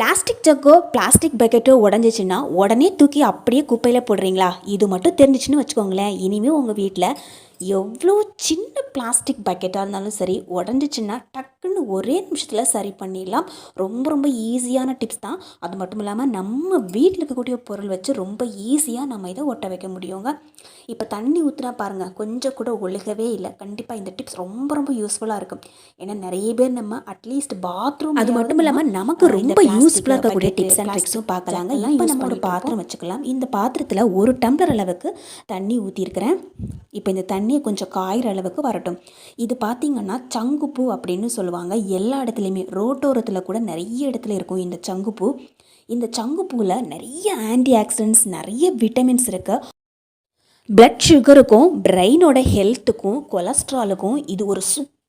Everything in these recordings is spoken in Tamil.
பிளாஸ்டிக் ஜக்கோ பிளாஸ்டிக் பக்கெட்டோ உடஞ்சிச்சின்னா உடனே தூக்கி அப்படியே குப்பையில் போடுறீங்களா? இது மட்டும் தெரிஞ்சிச்சுன்னு வச்சுக்கோங்களேன். இனிமேல் உங்கள் வீட்டில் எவ்வளோ சின்ன பிளாஸ்டிக் பக்கெட்டாக இருந்தாலும் சரி உடஞ்சிச்சின்னா டக்குன்னு ஒரே நிமிஷத்தில் சரி பண்ணிடலாம். ரொம்ப ரொம்ப ஈஸியான டிப்ஸ் தான். அது மட்டும் இல்லாமல் நம்ம வீட்டில் இருக்கக்கூடிய பொருள் வச்சு ரொம்ப ஈஸியாக நம்ம இதை ஒட்ட வைக்க முடியுங்க. இப்போ தண்ணி ஊற்றினா பாருங்கள் கொஞ்சம் கூட ஒழுகவே இல்லை. கண்டிப்பாக இந்த டிப்ஸ் ரொம்ப ரொம்ப யூஸ்ஃபுல்லாக இருக்கும். ஏன்னா நிறைய பேர் நம்ம அட்லீஸ்ட் பாத்ரூம் அது மட்டும் இல்லாமல் நமக்கு ரொம்ப யூஸ்ஃபுல்லாக இருக்கக்கூடிய டிப்ஸ் அண்ட் ட்ரிக்ஸும் பார்க்கலாங்க இப்போ நம்ம ஒரு பாத்திரம் வச்சுக்கலாம். இந்த பாத்திரத்தில் ஒரு டம்ளர் அளவுக்கு தண்ணி ஊற்றிருக்கிறேன் இப்போ இந்த தண்ணியை கொஞ்சம் காயிற அளவுக்கு வரட்டும். இது பார்த்தீங்கன்னா சங்குப்பூ அப்படின்னு சொல்லுவாங்க. எல்லா இடத்துலையுமே ரோட்டோரத்தில் கூட நிறைய இடத்துல இருக்கும் இந்த சங்குப்பூ. இந்த சங்குப்பூவில் நிறைய ஆன்டி ஆக்சிடென்ட்ஸ் நிறைய விட்டமின்ஸ் இருக்குது பிளட் சுகருக்கும் பிரெயினோட ஹெல்த்துக்கும் கொலஸ்ட்ராலுக்கும் இது ஒரு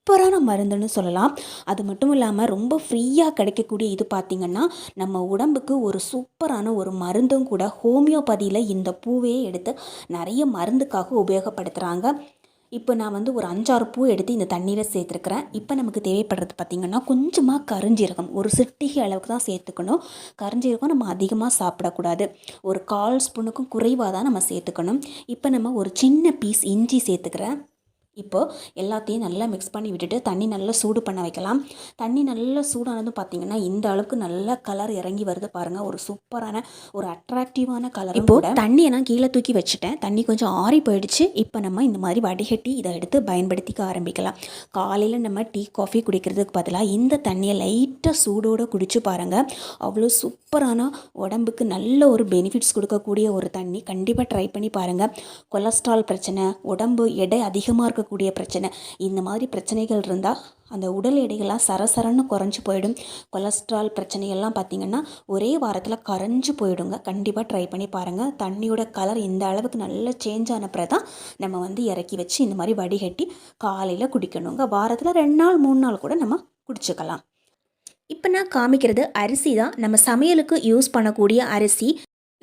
சூப்பரான மருந்துன்னு சொல்லலாம். அது மட்டும் இல்லாமல் ரொம்ப ஃப்ரீயாக கிடைக்கக்கூடிய இது பார்த்திங்கன்னா நம்ம உடம்புக்கு ஒரு சூப்பரான ஒரு மருந்தும் கூட ஹோமியோபதியில் இந்த பூவையே எடுத்து நிறைய மருந்துக்காக உபயோகப்படுத்துகிறாங்க இப்போ நான் வந்து ஒரு அஞ்சாறு பூ எடுத்து இந்த தண்ணீரை சேர்த்துருக்குறேன். இப்போ நமக்கு தேவைப்படுறது பார்த்திங்கன்னா கொஞ்சமாக கருஞ்சீரகம். ஒரு சிட்டிகை அளவுக்கு தான் சேர்த்துக்கணும். கருஞ்சீரகம் நம்ம அதிகமாக சாப்பிடக்கூடாது. ஒரு கால் ஸ்பூனுக்கும் குறைவாக தான் நம்ம சேர்த்துக்கணும். இப்போ நம்ம ஒரு சின்ன பீஸ் இஞ்சி சேர்த்துக்கிறேன். இப்போது எல்லாத்தையும் நல்லா மிக்ஸ் பண்ணி விட்டுட்டு தண்ணி நல்லா சூடு பண்ண வைக்கலாம். தண்ணி நல்லா சூடானதும் பார்த்தீங்கன்னா இந்த அளவுக்கு நல்ல கலர் இறங்கி வருது பாருங்கள் ஒரு சூப்பரான ஒரு அட்ராக்டிவான கலர் இப்போது தண்ணியை நான் கீழே தூக்கி வச்சுட்டேன். தண்ணி கொஞ்சம் ஆறி போயிடுச்சு. இப்போ நம்ம இந்த மாதிரி வடிகட்டி இதை எடுத்து பயன்படுத்திக்க ஆரம்பிக்கலாம். காலையில் நம்ம டீ காஃபி குடிக்கிறதுக்கு பதிலாக இந்த தண்ணியை லைட்டாக சூடோடு குடிச்சு பாருங்கள் அவ்வளோ சூப்பரான உடம்புக்கு நல்ல ஒரு பெனிஃபிட்ஸ் கொடுக்கக்கூடிய ஒரு தண்ணி. கண்டிப்பாக ட்ரை பண்ணி பாருங்கள் கொலஸ்ட்ரால் பிரச்சனை உடம்பு எடை அதிகமாக இருக்கக்கூடிய பிரச்சனை. இந்த மாதிரி பிரச்சனைகள் இருந்தால் அந்த உடல் எடைகள்லாம் சரசரன்னு குறைஞ்சி போயிடும். கொலஸ்ட்ரால் பிரச்சனைகள்லாம் பார்த்திங்கன்னா ஒரே வாரத்தில் கரைஞ்சி போயிடுங்க. கண்டிப்பாக ட்ரை பண்ணி பாருங்கள் தண்ணியோட கலர் இந்த அளவுக்கு நல்ல சேஞ்ச் ஆன தான் நம்ம வந்து இறக்கி வச்சு இந்த மாதிரி வடிகட்டி காலையில் குடிக்கணுங்க. வாரத்தில் ரெண்டு நாள் மூணு நாள் கூட நம்ம குடிச்சுக்கலாம். இப்போ நான் காமிக்கிறது அரிசி தான். நம்ம சமையலுக்கு யூஸ் பண்ணக்கூடிய அரிசி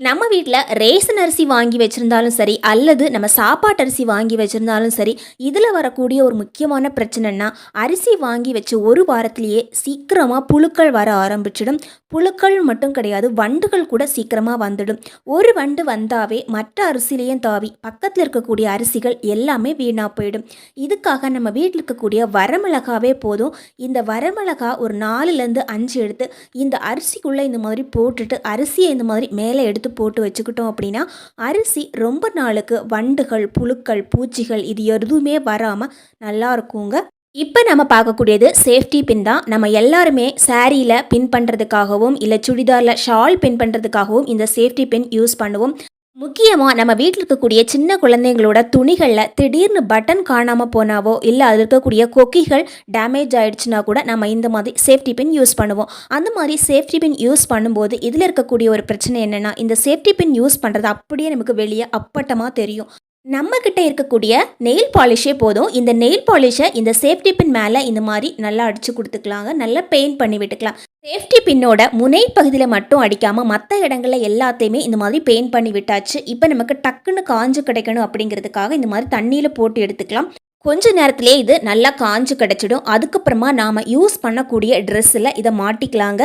நம்ம வீட்டில் ரேசன் அரிசி வாங்கி வச்சுருந்தாலும் சரி அல்லது நம்ம சாப்பாட்டு அரிசி வாங்கி வச்சுருந்தாலும் சரி இதில் வரக்கூடிய ஒரு முக்கியமான பிரச்சனைனா அரிசி வாங்கி வச்சு ஒரு வாரத்திலேயே சீக்கிரமாக புழுக்கள் வர ஆரம்பிச்சிடும். புழுக்கள் மட்டும் கிடையாது வண்டுகள் கூட சீக்கிரமாக வந்துடும். ஒரு வண்டு வந்தாவே மற்ற அரிசிலையும் தாவி பக்கத்தில் இருக்கக்கூடிய அரிசிகள் எல்லாமே வீணாக போயிடும். இதுக்காக நம்ம வீட்டில் இருக்கக்கூடிய வரமிளகாவே போதும். இந்த வரமிளகா ஒரு நாலுலேருந்து அஞ்சு எடுத்து இந்த அரிசிக்குள்ளே இந்த மாதிரி போட்டுட்டு அரிசியை இந்த மாதிரி மேலே எடுத்து போட்டு வச்சுக்கிட்டோம் அப்படின்னா அரிசி ரொம்ப நாளுக்கு வண்டுகள் புழுக்கள் பூச்சிகள் இது எதுவுமே வராமல் நல்லா இருக்குங்க. இப்போ நம்ம பார்க்கக்கூடியது சேஃப்டி பின் தான். நம்ம எல்லாருமே சாரியில் பின் பண்ணுறதுக்காகவும் இல்லை சுடிதாரில் ஷால் பின் பண்ணுறதுக்காகவும் இந்த சேஃப்டி பின் யூஸ் பண்ணுவோம். முக்கியமாக நம்ம வீட்டில் இருக்கக்கூடிய சின்ன குழந்தைங்களோட துணிகளில் திடீர்னு பட்டன் காணாமல் போனாவோ இல்லை அதில் இருக்கக்கூடிய கொக்கிகள் டேமேஜ் ஆகிடுச்சுனா கூட நம்ம இந்த மாதிரி சேஃப்டி பின் யூஸ் பண்ணுவோம். அந்த மாதிரி சேஃப்டி பின் யூஸ் பண்ணும்போது இதில் இருக்கக்கூடிய ஒரு பிரச்சனை என்னென்னா இந்த சேஃப்டி பின் யூஸ் பண்ணுறது அப்படியே நமக்கு வெளியே அப்பட்டமாக தெரியும். நம்மக்கிட்ட இருக்கக்கூடிய நெயில் பாலிஷே போதும். இந்த நெயில் பாலிஷை இந்த சேஃப்டி பின் மேலே இந்த மாதிரி நல்லா அடித்து கொடுத்துக்கலாங்க. நல்லா பெயிண்ட் பண்ணி விட்டுக்கலாம். சேஃப்டி பின்னோட முனை பகுதியில் மட்டும் அடிக்காமல் மற்ற இடங்களில் எல்லாத்தையுமே இந்த மாதிரி பெயிண்ட் பண்ணி விட்டாச்சு. இப்போ நமக்கு டக்குன்னு காஞ்சு கிடைக்கணும் அப்படிங்கிறதுக்காக இந்த மாதிரி தண்ணியில் போட்டு எடுத்துக்கலாம். கொஞ்ச நேரத்திலே இது நல்லா காஞ்சு கிடச்சிடும். அதுக்கப்புறமா நாம் யூஸ் பண்ணக்கூடிய ட்ரெஸ்ஸில் இதை மாட்டிக்கலாங்க.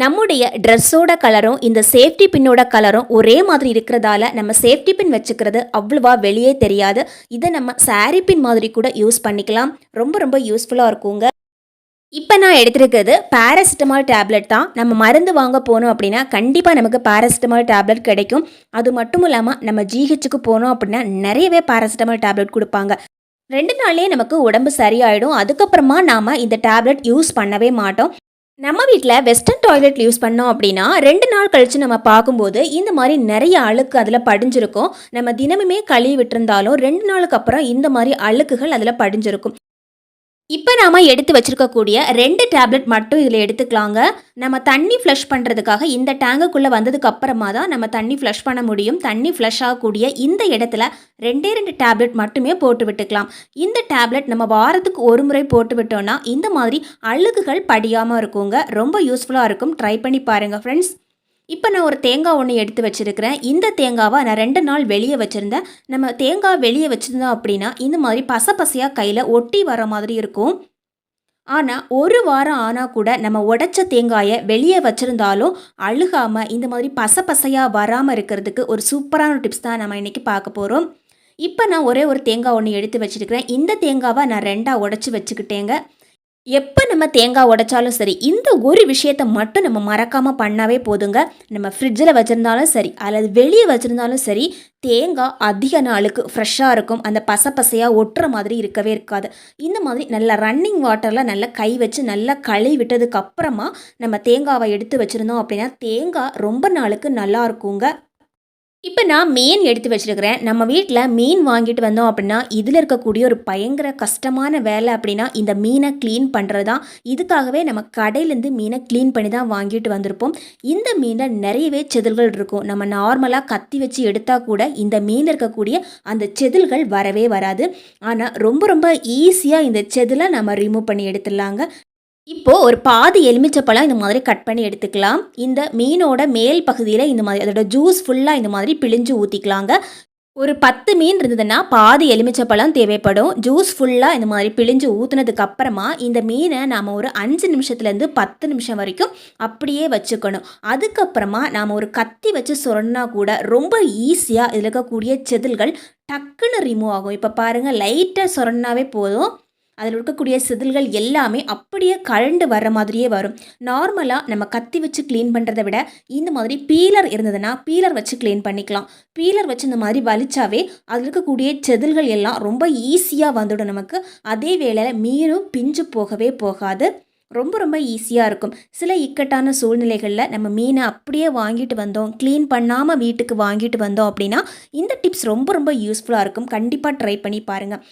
நம்முடைய ட்ரெஸ்ஸோட கலரும் இந்த சேஃப்டி பின்னோட கலரும் ஒரே மாதிரி இருக்கிறதால நம்ம சேஃப்டி பின் வச்சுக்கிறது அவ்வளவா வெளியே தெரியாது. இதை நம்ம சாரி பின் மாதிரி கூட யூஸ் பண்ணிக்கலாம். ரொம்ப ரொம்ப யூஸ்ஃபுல்லாக இருக்குங்க. இப்போ நான் எடுத்திருக்கிறது பேராசிட்டமால் டேப்லெட் தான். நம்ம மருந்து வாங்க போனோம் அப்படின்னா கண்டிப்பாக நமக்கு பேராசிட்டமால் டேப்லெட் கிடைக்கும். அது மட்டும் இல்லாமல் நம்ம ஜிஹெச்சுக்கு போனோம் அப்படின்னா நிறையவே பேராசிட்டமால் டேப்லெட் கொடுப்பாங்க. ரெண்டு நாள்லேயே நமக்கு உடம்பு சரியாயிடும். அதுக்கப்புறமா நாம் இந்த டேப்லெட் யூஸ் பண்ணவே மாட்டோம். நம்ம வீட்டில் வெஸ்டர்ன் டாய்லெட் யூஸ் பண்ணோம் அப்படின்னா ரெண்டு நாள் கழித்து நம்ம பார்க்கும்போது இந்த மாதிரி நிறைய அழுக்கு அதில் படிஞ்சிருக்கும். நம்ம தினமுமே கழுவி விட்டுருந்தாலும் ரெண்டு நாளுக்கு அப்புறம் இந்த மாதிரி அழுக்குகள் அதில் படிஞ்சிருக்கும். இப்போ நாம் எடுத்து வச்சுருக்கக்கூடிய ரெண்டு டேப்லெட் மட்டும் இதில் எடுத்துக்கலாங்க. நம்ம தண்ணி ஃப்ளஷ் பண்ணுறதுக்காக இந்த டேங்குக்குள்ளே வந்ததுக்கு அப்புறமா தான் நம்ம தண்ணி ஃப்ளஷ் பண்ண முடியும். தண்ணி ஃப்ளஷ் ஆகக்கூடிய இந்த இடத்துல ரெண்டே ரெண்டு டேப்லெட் மட்டுமே போட்டு விட்டுக்கலாம். இந்த டேப்லெட் நம்ம வாரத்துக்கு ஒரு முறை போட்டு விட்டோம்னா இந்த மாதிரி அழுகுகள் படியாமல் இருக்குங்க. ரொம்ப யூஸ்ஃபுல்லாக இருக்கும். ட்ரை பண்ணி பாருங்கள் ஃப்ரெண்ட்ஸ் இப்போ நான் ஒரு தேங்காய் ஒன்று எடுத்து வச்சுருக்கிறேன். இந்த தேங்காவை நான் ரெண்டு நாள் வெளியே வச்சுருந்தேன். நம்ம தேங்காய் வெளியே வச்சுருந்தோம் அப்படின்னா இந்த மாதிரி பச பசையாக கையில் ஒட்டி வர மாதிரி இருக்கும். ஆனால் ஒரு வாரம் ஆனால் கூட நம்ம உடைச்ச தேங்காயை வெளியே வச்சுருந்தாலும் அழுகாமல் இந்த மாதிரி பச பசையாக வராமல் இருக்கிறதுக்கு ஒரு சூப்பரான டிப்ஸ் தான் நம்ம இன்றைக்கி பார்க்க போகிறோம் இப்போ நான் ஒரே ஒரு தேங்காய் ஒன்று எடுத்து வச்சுருக்கிறேன். இந்த தேங்காவை நான் ரெண்டாக உடச்சி வச்சுக்கிட்டேங்க. எப்போ நம்ம தேங்காய் உடைச்சாலும் சரி இந்த ஒரு விஷயத்தை மட்டும் நம்ம மறக்காமல் பண்ணாவே போதுங்க. நம்ம ஃப்ரிட்ஜில் வச்சுருந்தாலும் சரி அல்லது வெளியே வச்சுருந்தாலும் சரி தேங்காய் அதிக நாளுக்கு ஃப்ரெஷ்ஷாக இருக்கும். அந்த பசப்பசையாக பசையாக ஒட்டுற மாதிரி இருக்கவே இருக்காது. இந்த மாதிரி நல்லா ரன்னிங் வாட்டரில் நல்லா கை வச்சு நல்லா கழுவி விட்டதுக்கு அப்புறமா நம்ம தேங்காவை எடுத்து வச்சுருந்தோம் அப்படின்னா தேங்காய் ரொம்ப நாளுக்கு நல்லா இருக்குங்க. இப்போ நான் மீன் எடுத்து வச்சுருக்கிறேன். நம்ம வீட்டில் மீன் வாங்கிட்டு வந்தோம் அப்படின்னா இதில் இருக்கக்கூடிய ஒரு பயங்கர கஷ்டமான வேலை அப்படின்னா இந்த மீனை க்ளீன் பண்ணுறது தான் இதுக்காகவே நம்ம கடையிலேருந்து மீனை க்ளீன் பண்ணி தான் வாங்கிட்டு வந்திருப்போம். இந்த மீனில் நிறையவே செதில்கள் இருக்கும். நம்ம நார்மலாக கத்தி வச்சு எடுத்தால் கூட இந்த மீன் இருக்கக்கூடிய அந்த செதில்கள் வரவே வராது. ஆனால் ரொம்ப ரொம்ப ஈஸியாக இந்த செதிலை நம்ம ரிமூவ் பண்ணி எடுத்துடலாங்க. இப்போ ஒரு பாதி எலுமிச்சப்பழம் இந்த மாதிரி கட் பண்ணி எடுத்துக்கலாம். இந்த மீனோட மேல் பகுதியில் இந்த மாதிரி அதோட ஜூஸ் ஃபுல்லாக இந்த மாதிரி பிழிஞ்சு ஊற்றிக்கலாங்க ஒரு பத்து மீன் இருந்ததுன்னா பாதி எலுமிச்சப்பழம் தேவைப்படும். ஜூஸ் ஃபுல்லாக இந்த மாதிரி பிழிஞ்சு ஊற்றுனதுக்கு அப்புறமா இந்த மீனை நாம் ஒரு அஞ்சு நிமிஷத்துலேருந்து பத்து நிமிஷம் வரைக்கும் அப்படியே வச்சுக்கணும். அதுக்கப்புறமா நாம் ஒரு கத்தி வச்சு சொன்னா கூட ரொம்ப ஈஸியாக இதில் இருக்கக்கூடிய செதில்கள் டக்குன்னு ரிமூவ் ஆகும். இப்போ பாருங்கள் லைட்டாக சொரன்னாவே போதும். அதில் இருக்கக்கூடிய செதில்கள் எல்லாமே அப்படியே கழண்டு வர்ற மாதிரியே வரும். நார்மலாக நம்ம கத்தி வச்சு க்ளீன் பண்ணுறதை விட இந்த மாதிரி பீலர் இருந்ததுன்னா பீலர் வச்சு க்ளீன் பண்ணிக்கலாம். பீலர் வச்சு இந்த மாதிரி வலிச்சாவே அதில் இருக்கக்கூடிய செதில்கள் எல்லாம் ரொம்ப ஈஸியாக வந்துடும் நமக்கு. அதே வேளையில் மீனும் பிஞ்சு போகவே போகாது. ரொம்ப ரொம்ப ஈஸியாக இருக்கும். சில இக்கட்டான சூழ்நிலைகளில் நம்ம மீனை அப்படியே வாங்கிட்டு வந்தோம். க்ளீன் பண்ணாமல் வீட்டுக்கு வாங்கிட்டு வந்தோம் அப்படின்னா இந்த டிப்ஸ் ரொம்ப ரொம்ப யூஸ்ஃபுல்லாக இருக்கும். கண்டிப்பாக ட்ரை பண்ணி பாருங்கள்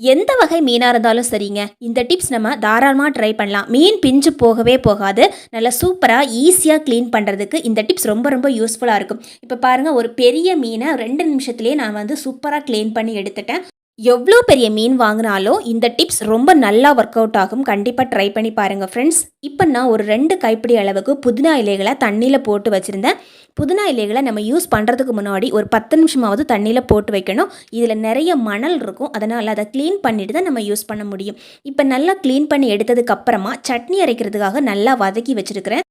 எந்த வகை மீனாக இருந்தாலும் சரிங்க. இந்த டிப்ஸ் நம்ம தாராளமாக ட்ரை பண்ணலாம். மீன் பிஞ்சு போகவே போகாது. நல்லா சூப்பராக ஈஸியாக க்ளீன் பண்ணுறதுக்கு இந்த டிப்ஸ் ரொம்ப ரொம்ப யூஸ்ஃபுல்லாக இருக்கும். இப்போ பாருங்கள் ஒரு பெரிய மீனை ரெண்டு நிமிஷத்துலேயே நான் வந்து சூப்பராக க்ளீன் பண்ணி எடுத்துட்டேன். எவ்வளோ பெரிய மீன் வாங்கினாலும் இந்த டிப்ஸ் ரொம்ப நல்லா ஒர்க் அவுட் ஆகும். கண்டிப்பாக ட்ரை பண்ணி பாருங்கள் ஃப்ரெண்ட்ஸ் இப்போ நான் ஒரு ரெண்டு கைப்பிடி அளவுக்கு புதினா இலைகளை தண்ணியில் போட்டு வச்சுருந்தேன். புதினா இலைகளை நம்ம யூஸ் பண்ணுறதுக்கு முன்னாடி ஒரு பத்து நிமிஷமாவது தண்ணியில் போட்டு வைக்கணும். இதில் நிறைய மணல் இருக்கும். அதனால் அதை க்ளீன் பண்ணிட்டு தான் நம்ம யூஸ் பண்ண முடியும். இப்போ நல்லா க்ளீன் பண்ணி எடுத்ததுக்கப்புறமா சட்னி அரைக்கிறதுக்காக நல்லா வதக்கி வச்சுருக்கிறேன்.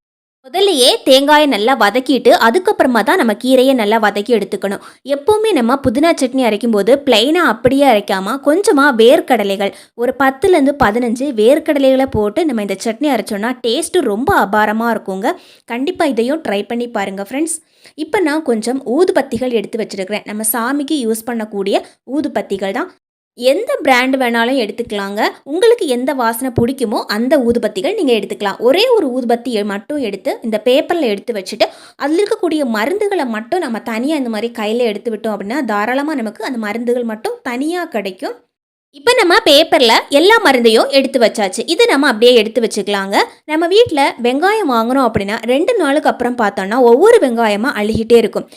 முதல்லையே தேங்காயை நல்லா வதக்கிட்டு அதுக்கப்புறமா தான் நம்ம கீரையை நல்லா வதக்கி எடுத்துக்கணும். எப்போவுமே நம்ம புதினா சட்னி அரைக்கும் போது பிளைனாக அப்படியே அரைக்காமல் கொஞ்சமாக வேர்க்கடலைகள் ஒரு பத்துலேருந்து பதினஞ்சு வேர்க்கடலைகளை போட்டு நம்ம இந்த சட்னி அரைச்சோன்னா டேஸ்ட்டு ரொம்ப அபாரமாக இருக்குங்க. கண்டிப்பாக இதையும் ட்ரை பண்ணி பாருங்கள் ஃப்ரெண்ட்ஸ் இப்போ நான் கொஞ்சம் ஊதுபத்திகள் எடுத்து வச்சுருக்கிறேன். நம்ம சாமிக்கு யூஸ் பண்ணக்கூடிய ஊதுபத்திகள் தான். எந்த பிராண்ட் வேணாலும் எடுத்துக்கலாங்க. உங்களுக்கு எந்த வாசனை பிடிக்குமோ அந்த ஊதுபத்திகள் நீங்கள் எடுத்துக்கலாம். ஒரே ஒரு ஊதுபத்தி மட்டும் எடுத்து இந்த பேப்பரில் எடுத்து வச்சுட்டு அதில் இருக்கக்கூடிய மருந்துகளை மட்டும் நம்ம தனியாக இந்த மாதிரி கையில் எடுத்து விட்டோம் அப்படின்னா தாராளமாக நமக்கு அந்த மருந்துகள் மட்டும் தனியாக கிடைக்கும். இப்போ நம்ம பேப்பரில் எல்லா மருந்தையும் எடுத்து வச்சாச்சு. இது நம்ம அப்படியே எடுத்து வச்சுக்கலாங்க. நம்ம வீட்டில் வெங்காயம் வாங்கினோம் அப்படின்னா ரெண்டு நாளுக்கு அப்புறம் பார்த்தோன்னா ஒவ்வொரு வெங்காயமாக அழுகிட்டே இருக்கும்.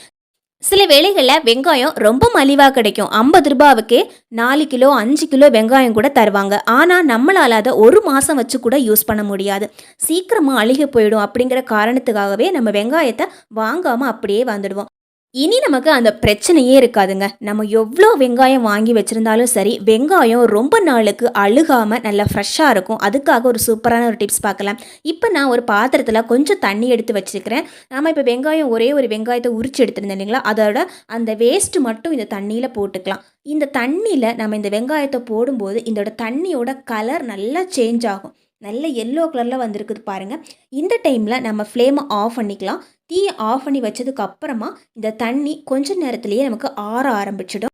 சில வேளைகளில் வெங்காயம் ரொம்ப மலிவாக கிடைக்கும். ஐம்பது ரூபாவுக்கே நாலு கிலோ அஞ்சு கிலோ வெங்காயம் கூட தருவாங்க. ஆனால் நம்மளால் அதை ஒரு மாதம் வச்சு கூட யூஸ் பண்ண முடியாது. சீக்கிரமாக அழுகி போயிடும் அப்படிங்கிற காரணத்துக்காகவே நம்ம வெங்காயத்தை வாங்காமல் அப்படியே வந்துடுவோம். இனி நமக்கு அந்த பிரச்சனையே இருக்காதுங்க. நம்ம எவ்வளோ வெங்காயம் வாங்கி வச்சுருந்தாலும் சரி வெங்காயம் ரொம்ப நாளுக்கு அழுகாமல் நல்லா ஃப்ரெஷ்ஷாக இருக்கும். அதுக்காக ஒரு சூப்பரான ஒரு டிப்ஸ் பார்க்கலாம். இப்போ நான் ஒரு பாத்திரத்தில் கொஞ்சம் தண்ணி எடுத்து வச்சுருக்கிறேன். நம்ம இப்போ வெங்காயம் ஒரே ஒரு வெங்காயத்தை உரிச்சு எடுத்துருந்தேன் இல்லைங்களா? அதோட அந்த வேஸ்ட்டு மட்டும் இந்த தண்ணியில் போட்டுக்கலாம். இந்த தண்ணியில் நம்ம இந்த வெங்காயத்தை போடும்போது இதோட தண்ணியோட கலர் நல்லா சேஞ்ச் ஆகும். நல்ல எல்லோ கலரில் வந்திருக்குது பாருங்கள் இந்த டைமில் நம்ம ஃப்ளேமை ஆஃப் பண்ணிக்கலாம். தீயை ஆஃப் பண்ணி வச்சதுக்கு அப்புறமா இந்த தண்ணி கொஞ்ச நேரத்துலேயே நமக்கு ஆற ஆரம்பிச்சிடும்.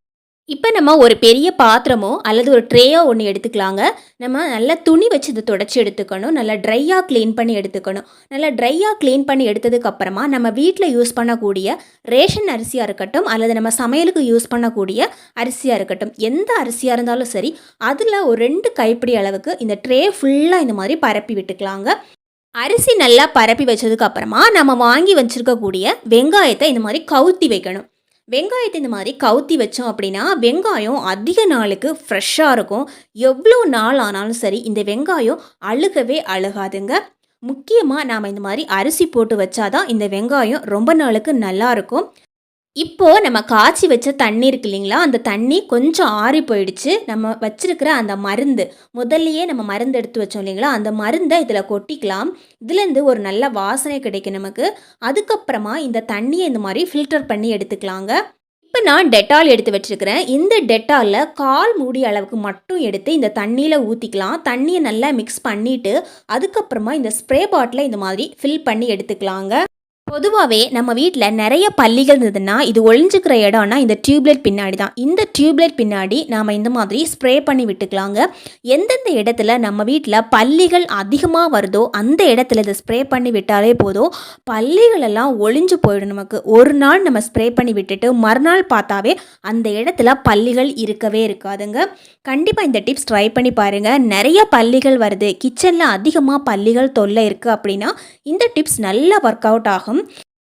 இப்போ நம்ம ஒரு பெரிய பாத்திரமோ அல்லது ஒரு ட்ரேயோ ஒன்று எடுத்துக்கலாங்க. நம்ம நல்லா துணி வச்சு இதை தொடச்சி எடுத்துக்கணும். நல்லா ட்ரையாக க்ளீன் பண்ணி எடுத்துக்கணும். நல்லா ட்ரையாக க்ளீன் பண்ணி எடுத்ததுக்கப்புறமா நம்ம வீட்டில் யூஸ் பண்ணக்கூடிய ரேஷன் அரிசியாக இருக்கட்டும் அல்லது நம்ம சமையலுக்கு யூஸ் பண்ணக்கூடிய அரிசியாக இருக்கட்டும் எந்த அரிசியாக இருந்தாலும் சரி அதில் ஒரு ரெண்டு கைப்பிடி அளவுக்கு இந்த ட்ரே ஃபுல்லாக இந்த மாதிரி பரப்பி விட்டுக்கலாங்க. அரிசி நல்லா பரப்பி வச்சதுக்கு அப்புறமா நம்ம வாங்கி வச்சுருக்கக்கூடிய வெங்காயத்தை இந்த மாதிரி கவுத்தி வைக்கணும். வெங்காயத்தை இந்த மாதிரி கவுத்தி வச்சோம் அப்படின்னா வெங்காயம் அதிக நாளுக்கு ஃப்ரெஷ்ஷாக இருக்கும். எவ்வளோ நாள் ஆனாலும் சரி இந்த வெங்காயம் அழுகவே அழுகாதுங்க. முக்கியமாக நாம் இந்த மாதிரி அரிசி போட்டு வச்சாதான் இந்த வெங்காயம் ரொம்ப நாளுக்கு நல்லா இருக்கும். இப்போது நம்ம காய்ச்சி வச்ச தண்ணி இருக்கு இல்லைங்களா? அந்த தண்ணி கொஞ்சம் ஆறி போயிடுச்சு. நம்ம வச்சிருக்கிற அந்த மருந்து முதல்லையே நம்ம மருந்து எடுத்து வச்சோம் இல்லைங்களா? அந்த மருந்தை இதில் கொட்டிக்கலாம். இதுலேருந்து ஒரு நல்ல வாசனை கிடைக்கும் நமக்கு. அதுக்கப்புறமா இந்த தண்ணியை இந்த மாதிரி ஃபில்டர் பண்ணி எடுத்துக்கலாங்க. இப்போ நான் டெட்டால் எடுத்து வச்சுருக்கிறேன். இந்த டெட்டாலில் கால் மூடி அளவுக்கு மட்டும் எடுத்து இந்த தண்ணியில் ஊற்றிக்கலாம் தண்ணியை நல்லா மிக்ஸ் பண்ணிவிட்டு அதுக்கப்புறமா இந்த ஸ்ப்ரே பாட்டில் இந்த மாதிரி ஃபில் பண்ணி எடுத்துக்கலாங்க. பொதுவாகவே நம்ம வீட்டில் நிறைய பள்ளிகள் இருந்ததுன்னா இது ஒழிஞ்சுக்கிற இடம்னா இந்த டியூப்லைட் பின்னாடி தான். இந்த டியூப்லைட் பின்னாடி நாம் இந்த மாதிரி ஸ்ப்ரே பண்ணி விட்டுக்கலாங்க. எந்தெந்த இடத்துல நம்ம வீட்டில் பள்ளிகள் அதிகமாக வருதோ அந்த இடத்துல இதை ஸ்ப்ரே பண்ணி விட்டாலே போதும். பள்ளிகளெல்லாம் ஒழிஞ்சு ஒளிஞ்சு போயிடும் நமக்கு. ஒரு நாள் நம்ம ஸ்ப்ரே பண்ணி விட்டுட்டு மறுநாள் பார்த்தாவே அந்த இடத்துல பள்ளிகள் இருக்கவே இருக்காதுங்க. கண்டிப்பாக இந்த டிப்ஸ் ட்ரை பண்ணி பாருங்கள் நிறைய பள்ளிகள் வருது. கிச்சனில் அதிகமாக பள்ளிகள் தொல்லை இருக்குது அப்படின்னா இந்த டிப்ஸ் நல்லா ஒர்க் அவுட் ஆகும்.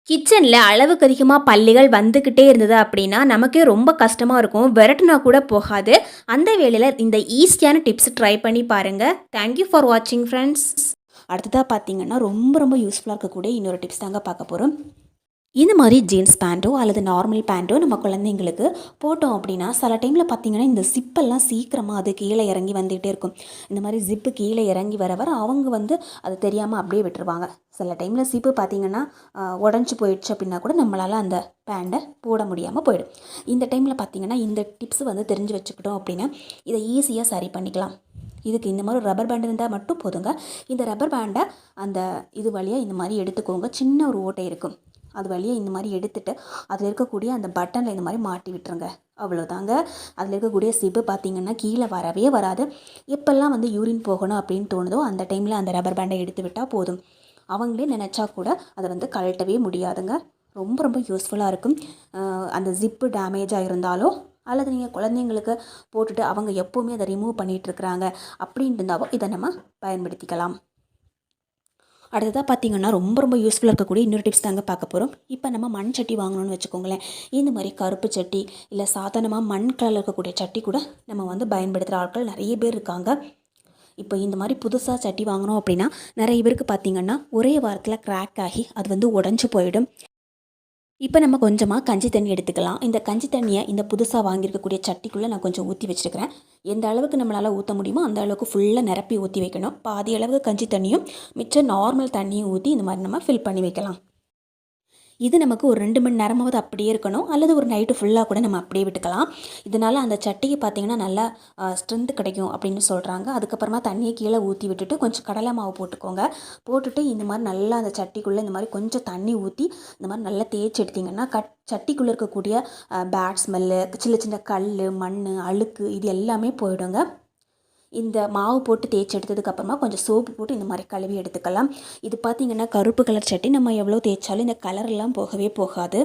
கிச்சனில் அளவுக்கு அதிகமாக பள்ளிகள் வந்துக்கிட்டே இருந்தது அப்படின்னா நமக்கே ரொம்ப கஷ்டமாக இருக்கும். விரட்டுனா கூட போகாது. அந்த வேளையில் இந்த ஈஸியான டிப்ஸ் ட்ரை பண்ணி பாருங்கள் தேங்க்யூ ஃபார் வாட்சிங் ஃப்ரெண்ட்ஸ் அடுத்ததாக பார்த்தீங்கன்னா ரொம்ப ரொம்ப யூஸ்ஃபுல்லாக இருக்கக்கூடிய இன்னொரு டிப்ஸ் தாங்க பார்க்க போகிறோம் இந்த மாதிரி ஜீன்ஸ் பேண்ட்டோ அல்லது நார்மல் பேண்ட்டோ நம்ம குழந்தைங்களுக்கு போட்டோம் அப்படின்னா சில டைமில் பார்த்தீங்கன்னா இந்த சிப்பெல்லாம் சீக்கிரமாக அது கீழே இறங்கி வந்துகிட்டே இருக்கும். இந்த மாதிரி ஜிப்பு கீழே இறங்கி வர வர அவங்க வந்து அது தெரியாமல் அப்படியே விட்டுருவாங்க. சில டைமில் சிப்பு பார்த்தீங்கன்னா உடஞ்சி போயிடுச்சு அப்படின்னா கூட நம்மளால் அந்த பேண்டை போட முடியாமல் போயிடும். இந்த டைமில் பார்த்தீங்கன்னா இந்த டிப்ஸ் வந்து தெரிஞ்சு வச்சுக்கிட்டோம் அப்படின்னா இதை ஈஸியாக சரி பண்ணிக்கலாம். இதுக்கு இந்த மாதிரி ரப்பர் பேண்ட் இருந்தால் மட்டும் போதுங்க. இந்த ரப்பர் பேண்டை அந்த இது வழியாக இந்த மாதிரி எடுத்துக்கோங்க. சின்ன ஒரு ஓட்டை இருக்கும். அது வழியை இந்த மாதிரி எடுத்துட்டு அதில் இருக்கக்கூடிய அந்த பட்டனில் இந்த மாதிரி மாட்டி விட்டுருங்க. அவ்வளோதாங்க அதில் இருக்கக்கூடிய சிப்பு பார்த்தீங்கன்னா கீழே வரவே வராது. எப்பெல்லாம் வந்து யூரின் போகணும் அப்படின்னு தோணுதோ அந்த டைமில் அந்த ரப்பர் பேண்டை எடுத்து விட்டால் போதும். அவங்களே நினச்சா கூட அதை வந்து கழட்டவே முடியாதுங்க. ரொம்ப ரொம்ப யூஸ்ஃபுல்லாக இருக்கும். அந்த ஜிப்பு டேமேஜாக இருந்தாலோ அல்லது நீங்கள் குழந்தைங்களுக்கு போட்டுட்டு அவங்க எப்போவுமே அதை ரிமூவ் பண்ணிகிட்ருக்குறாங்க அப்படின்ட்டு இருந்தாவோ இதை நம்ம பயன்படுத்திக்கலாம். அடுத்ததாக பார்த்தீங்கன்னா ரொம்ப ரொம்ப யூஸ்ஃபுல்லாக இருக்கக்கூடிய இன்னொரு டிப்ஸ் தாங்க பார்க்க போகிறோம் இப்போ நம்ம மண் சட்டி வாங்கணும்னு வச்சுக்கோங்களேன். இந்த மாதிரி கருப்பு சட்டி இல்லை சாதாரணமாக மண் கலரில் இருக்கக்கூடிய சட்டி கூட நம்ம வந்து பயன்படுத்துகிற ஆட்கள் நிறைய பேர் இருக்காங்க. இப்போ இந்த மாதிரி புதுசாக சட்டி வாங்கினோம் அப்படின்னா நிறைய பேருக்கு பார்த்தீங்கன்னா ஒரே வாரத்தில் கிராக் ஆகி அது வந்து உடஞ்சி போயிடும். இப்போ நம்ம கொஞ்சமாக கஞ்சி தண்ணி எடுத்துக்கலாம். இந்த கஞ்சி தண்ணியை இந்த புதுசாக வாங்கியிருக்கக்கூடிய சட்டிக்குள்ளே நான் கொஞ்சம் ஊற்றி வச்சுருக்கிறேன். எந்த அளவுக்கு நம்மளால் ஊற்ற முடியுமோ அந்த அளவுக்கு ஃபுல்லாக நிரப்பி ஊற்றி வைக்கணும். பாதி அளவுக்கு கஞ்சி தண்ணியும் மிச்சம் நார்மல் தண்ணியும் ஊற்றி இந்த மாதிரி நம்ம ஃபில் பண்ணி வைக்கலாம். இது நமக்கு ஒரு ரெண்டு மணி நேரமாவது அப்படியே இருக்கணும். அல்லது ஒரு நைட்டு ஃபுல்லாக கூட நம்ம அப்படியே விட்டுக்கலாம். இதனால் அந்த சட்டிக்கு பார்த்திங்கன்னா நல்லா ஸ்ட்ரென்த் கிடைக்கும் அப்படின்னு சொல்கிறாங்க அதுக்கப்புறமா தண்ணியை கீழே ஊற்றி விட்டுட்டு கொஞ்சம் கடலை மாவு போட்டுக்கோங்க. போட்டுட்டு இந்த மாதிரி நல்லா அந்த சட்டிக்குள்ளே இந்த மாதிரி கொஞ்சம் தண்ணி ஊற்றி இந்த மாதிரி நல்லா தேய்ச்சி எடுத்திங்கன்னா கட் சட்டிக்குள்ளே இருக்கக்கூடிய பேட் ஸ்மெல்லு சின்ன சின்ன கல் மண் அழுக்கு இது எல்லாமே போயிடுங்க. இந்த மாவு போட்டு தேய்ச்சி எடுத்ததுக்கப்புறமா கொஞ்சம் சோப்பு போட்டு இந்த மாதிரி கழுவி எடுத்துக்கலாம். இது பார்த்திங்கன்னா கருப்பு கலர் சட்டி. நம்ம எவ்வளோ தேய்ச்சாலும் இந்த கலரெல்லாம் போகவே போகாது.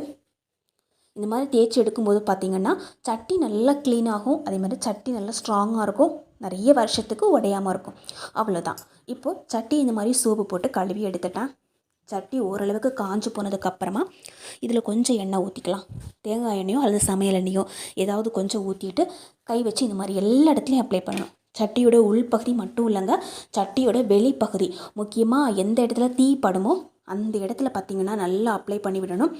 இந்த மாதிரி தேய்ச்சி எடுக்கும்போது பார்த்திங்கன்னா சட்டி நல்லா க்ளீனாகும் அதே மாதிரி சட்டி நல்லா ஸ்ட்ராங்காக இருக்கும். நிறைய வருஷத்துக்கு உடையாமல் இருக்கும். அவ்வளோதான் இப்போது சட்டி இந்த மாதிரி சோப்பு போட்டு கழுவி எடுத்துட்டேன் சட்டி ஓரளவுக்கு காஞ்சு போனதுக்கப்புறமா இதில் கொஞ்சம் எண்ணெய் ஊற்றிக்கலாம் தேங்காய் எண்ணெயோ அல்லது சமையல் எண்ணெயோ ஏதாவது கொஞ்சம் ஊற்றிட்டு கை வச்சு இந்த மாதிரி எல்லா இடத்துலையும் அப்ளை பண்ணணும். சட்டியோட உள்பகுதி மட்டும் இல்லைங்க சட்டியோட வெளிப்பகுதி. முக்கியமாக எந்த இடத்துல தீ படுமோ அந்த இடத்துல பார்த்திங்கன்னா நல்லா அப்ளை பண்ணி விடணும்.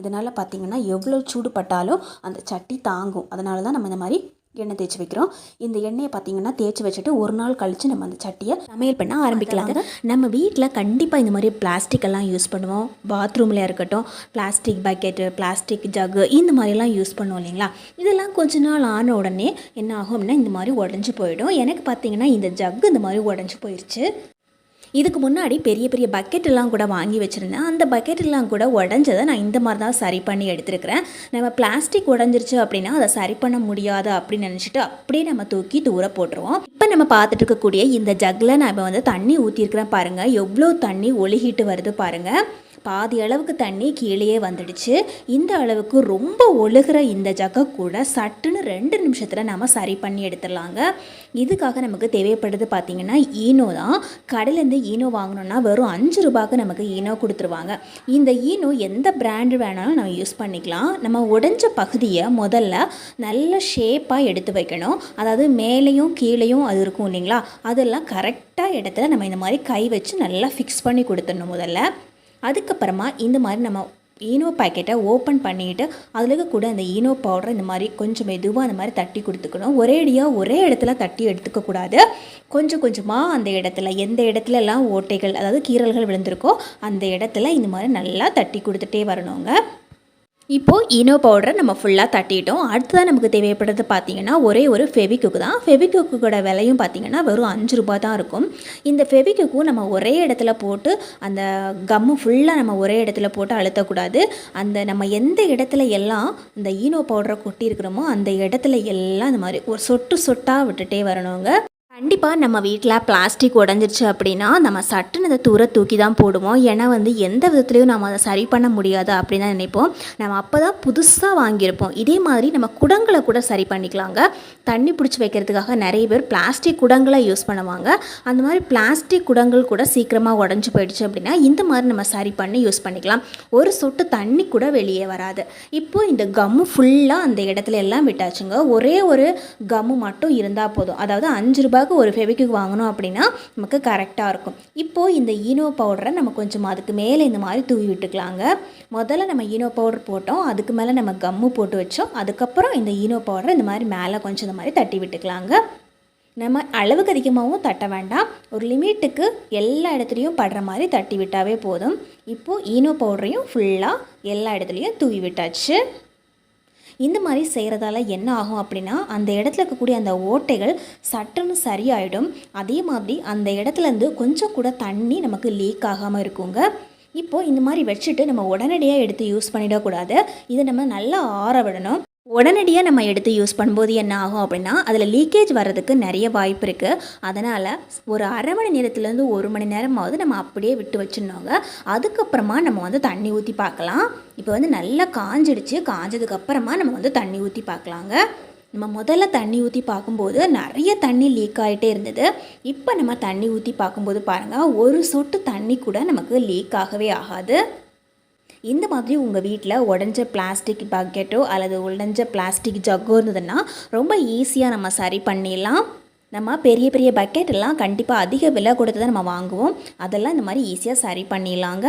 இதனால் பார்த்திங்கன்னா எவ்வளோ சூடுபட்டாலும் அந்த சட்டி தாங்கும். அதனால தான் நம்ம இந்த மாதிரி எண்ணெய் தேய்ச்சி வைக்கிறோம். இந்த எண்ணெயை பார்த்தீங்கன்னா தேய்ச்சி வச்சுட்டு ஒரு நாள் கழித்து நம்ம அந்த சட்டியை சமையல் பண்ண ஆரம்பிக்கலாங்க நம்ம வீட்டில் கண்டிப்பாக இந்த மாதிரி பிளாஸ்டிக் எல்லாம் யூஸ் பண்ணுவோம். பாத்ரூமில் இருக்கட்டும் பிளாஸ்டிக் பக்கெட்டு பிளாஸ்டிக் ஜக்கு இந்த மாதிரிலாம் யூஸ் பண்ணுவோம் இல்லைங்களா? இதெல்லாம் கொஞ்ச நாள் ஆன உடனே என்ன ஆகும் அப்படின்னா இந்த மாதிரி உடஞ்சி போயிடும். எனக்கு பார்த்தீங்கன்னா இந்த ஜக்கு இந்த மாதிரி உடஞ்சி போயிடுச்சு இதுக்கு முன்னாடி பெரிய பெரிய பக்கெட் எல்லாம் கூட வாங்கி வச்சுருந்தேன். அந்த பக்கெட் எல்லாம் கூட உடஞ்சதை நான் இந்த மாதிரி தான் சரி பண்ணி எடுத்துருக்கிறேன். நம்ம பிளாஸ்டிக் உடஞ்சிருச்சு அப்படின்னா அதை சரி பண்ண முடியாது அப்படின்னு நினச்சிட்டு அப்படியே நம்ம தூக்கி தூர போட்டுருவோம். இப்போ நம்ம பார்த்துட்டு இருக்கக்கூடிய இந்த ஜக்கில் நான் இப்போ வந்து தண்ணி ஊற்றிருக்கிறேன் பாருங்கள் எவ்வளோ தண்ணி ஒழுகிட்டு வருது பாருங்கள் பாதி அளவுக்கு தண்ணி கீழேயே வந்துடுச்சு. இந்த அளவுக்கு ரொம்ப ஒழுகிற இந்த ஜக்கை கூட சட்டுன்னு ரெண்டு நிமிஷத்தில் நம்ம சரி பண்ணி எடுத்துடலாங்க. இதுக்காக நமக்கு தேவைப்படுது பார்த்திங்கன்னா ஈனோ தான். கடையிலேருந்து ஈனோ வாங்கினோன்னா வெறும் அஞ்சு ரூபாய்க்கு நமக்கு ஈனோ கொடுத்துருவாங்க. இந்த ஈனோ எந்த பிராண்டு வேணாலும் நம்ம யூஸ் பண்ணிக்கலாம். நம்ம உடஞ்ச பகுதியை முதல்ல நல்ல ஷேப்பாக எடுத்து வைக்கணும். அதாவது மேலேயும் கீழேயும் அது இருக்கும் இல்லைங்களா? அதெல்லாம் கரெக்டாக இடத்துல நம்ம இந்த மாதிரி கை வச்சு நல்லா ஃபிக்ஸ் பண்ணி கொடுத்துடணும் முதல்ல. அதுக்கப்புறமா இந்த மாதிரி நம்ம ஈனோ பாக்கெட்டை ஓப்பன் பண்ணிவிட்டு அதில் கூட அந்த ஈனோ பவுடர் இந்த மாதிரி கொஞ்சம் மெதுவாக அந்த மாதிரி தட்டி கொடுத்துக்கணும். ஒரேடியாக ஒரே இடத்துல தட்டி எடுத்துக்கக்கூடாது கொஞ்சம் கொஞ்சமாக அந்த இடத்துல எந்த இடத்துலலாம் ஓட்டைகள் அதாவது கீறல்கள் விழுந்திருக்கோ அந்த இடத்துல இந்த மாதிரி நல்லா தட்டி கொடுத்துட்டே வரணுங்க. இப்போது ஈனோ பவுடரை நம்ம ஃபுல்லாக தட்டிட்டோம். அடுத்ததாக நமக்கு தேவைப்படுறது பார்த்தீங்கன்னா ஒரே ஒரு ஃபெவிக்குக்கு தான். ஃபெவிக்குக்கோட விலையும் பார்த்தீங்கன்னா வெறும் அஞ்சு ரூபா தான் இருக்கும். இந்த ஃபெவிக்குக்கும் நம்ம ஒரே இடத்துல போட்டு அந்த கம்மு ஃபுல்லாக நம்ம ஒரே இடத்துல போட்டு அழுத்தக்கூடாது. அந்த நம்ம எந்த இடத்துல எல்லாம் இந்த ஈனோ பவுடரை கொட்டியிருக்கிறோமோ அந்த இடத்துல எல்லாம் இந்த மாதிரி ஒரு சொட்டு சொட்டாக விட்டுட்டே வரணுங்க. கண்டிப்பாக நம்ம வீட்டில் பிளாஸ்டிக் உடஞ்சிருச்சு அப்படின்னா நம்ம சட்டுன்னு அதை தூர தூக்கி தான் போடுவோம். ஏன்னா வந்து எந்த விதத்துலையும் நம்ம அதை சரி பண்ண முடியாது அப்படின்னு தான் நினைப்போம். நம்ம அப்போ தான் புதுசாக வாங்கியிருப்போம். இதே மாதிரி நம்ம குடங்களை கூட சரி பண்ணிக்கலாங்க. தண்ணி பிடிச்சி வைக்கிறதுக்காக நிறைய பேர் பிளாஸ்டிக் குடங்களை யூஸ் பண்ணுவாங்க. அந்த மாதிரி பிளாஸ்டிக் குடங்கள் கூட சீக்கிரமாக உடஞ்சி போயிடுச்சு அப்படின்னா இந்த மாதிரி நம்ம சரி பண்ணி யூஸ் பண்ணிக்கலாம். ஒரு சொட்டு தண்ணி கூட வெளியே வராது. இப்போது இந்த கம்மு ஃபுல்லாக அந்த இடத்துல எல்லாம் விட்டாச்சுங்க. ஒரே ஒரு கம்மு மட்டும் இருந்தால் போதும். அதாவது அஞ்சு ரூபாய் ரூபாய்க்கு ஒரு ஃபெவிக்விக் வாங்கினோம் அப்படின்னா நமக்கு கரெக்டாக இருக்கும். இப்போது இந்த ஈனோ பவுடரை நம்ம கொஞ்சம் அதுக்கு மேலே இந்த மாதிரி தூவி விட்டுக்கலாங்க. முதல்ல நம்ம ஈனோ பவுடர் போட்டோம். அதுக்கு மேலே நம்ம கம்மு போட்டு வச்சோம். அதுக்கப்புறம் இந்த ஈனோ பவுடரை இந்த மாதிரி மேலே கொஞ்சம் இந்த மாதிரி தட்டி விட்டுக்கலாங்க. நம்ம அளவுக்கு அதிகமாகவும் தட்ட வேண்டாம். ஒரு லிமிட்டுக்கு எல்லா இடத்துலையும் படுற மாதிரி தட்டி விட்டாவே போதும். இப்போது ஈனோ பவுடரையும் ஃபுல்லாக எல்லா இடத்துலையும் தூவி விட்டாச்சு. இந்த மாதிரி செய்கிறதால என்ன ஆகும் அப்படின்னா அந்த இடத்துல இருக்கக்கூடிய அந்த ஓட்டைகள் சட்டுன்னு சரியாயிடும். அதே மாதிரி அந்த இடத்துலேருந்து கொஞ்சம் கூட தண்ணி நமக்கு லீக் ஆகாமல் இருக்குங்க. இப்போது இந்த மாதிரி வச்சுட்டு நம்ம உடனடியாக எடுத்து யூஸ் பண்ணிடக்கூடாது. இதை நம்ம நல்லா ஆற விடணும். உடனடியாக நம்ம எடுத்து யூஸ் பண்ணும்போது என்ன ஆகும் அப்படின்னா அதில் லீக்கேஜ் வர்றதுக்கு நிறைய வாய்ப்பு இருக்குது அதனால் ஒரு அரை மணி நேரத்துலேருந்து ஒரு மணி நேரமாவது நம்ம அப்படியே விட்டு வச்சுருந்தோங்க அதுக்கப்புறமா நம்ம வந்து தண்ணி ஊற்றி பார்க்கலாம். இப்போ வந்து நல்லா காஞ்சிடுச்சு. காஞ்சதுக்கப்புறமா நம்ம வந்து தண்ணி ஊற்றி பார்க்கலாங்க. நம்ம முதல்ல தண்ணி ஊற்றி பார்க்கும்போது நிறைய தண்ணி லீக் ஆகிட்டே இருந்தது. இப்போ நம்ம தண்ணி ஊற்றி பார்க்கும்போது பாருங்கள் ஒரு சொட்டு தண்ணி கூட நமக்கு லீக் ஆகவே ஆகாது. இந்த மாதிரி உங்கள் வீட்டில் உடஞ்ச பிளாஸ்டிக் பக்கெட்டோ அல்லது உடஞ்ச பிளாஸ்டிக் ஜக்கோ இருந்ததுன்னா ரொம்ப ஈஸியாக நம்ம சரி பண்ணிடலாம். நம்ம பெரிய பெரிய பக்கெட் எல்லாம் கண்டிப்பாக அதிக விலை கொடுத்து தான் நம்ம வாங்குவோம். அதெல்லாம் இந்த மாதிரி ஈஸியாக சரி பண்ணிடலாங்க.